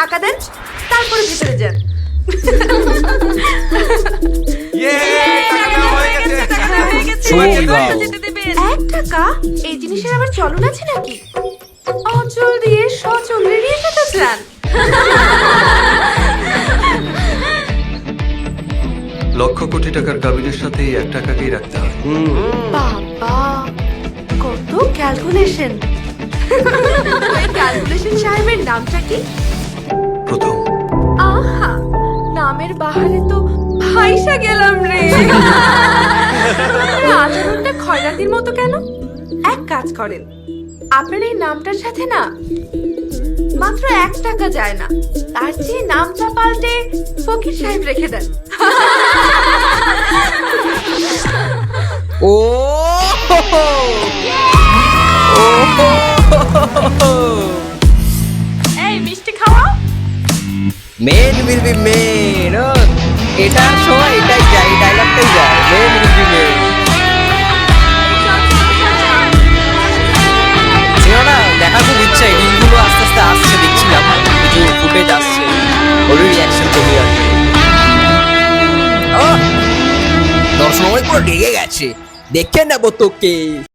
টাকা দেন তারপরে ভিতরে যান। ইয়ে হয়ে। এক টাকা? এই জিনিসের আবার চলন আছে নাকি? অচল দিয়ে সচল রেড়িয়ে যেতে চান লক্ষ কোটি টাকার কাবিনের সাথে এই এক টাকাকেই রাখতে হয়। বাবা কত ক্যালকুলেশন ক্যালকুলেশন সাহেবের নামটা কি? বাহারে তো ভাইসা গেলাম রে। আচরণটা খয়রাতির মতো কেন? এক কাজ করেন, আপনার এই নামটার সাথে না মাত্র এক টাকা যায় না, তার চেয়ে নামটা পাল্টে ফকির সাহেব রেখে দেন। ও! মেন উইল বি মেন ও। এটার সময় এটাই যায় ডায়লগটাই যায় মেন উইল বি মেন দেখা খুব ইচ্ছা রিলগুলো আস্তে আস্তে আসছে, দেখছিলাম। কিছু ফুটেজ আসছে। ওর রিয়াকশন কমে আসছে ও! দর্শক পুরো গেছে। দেখে নেব তোকে।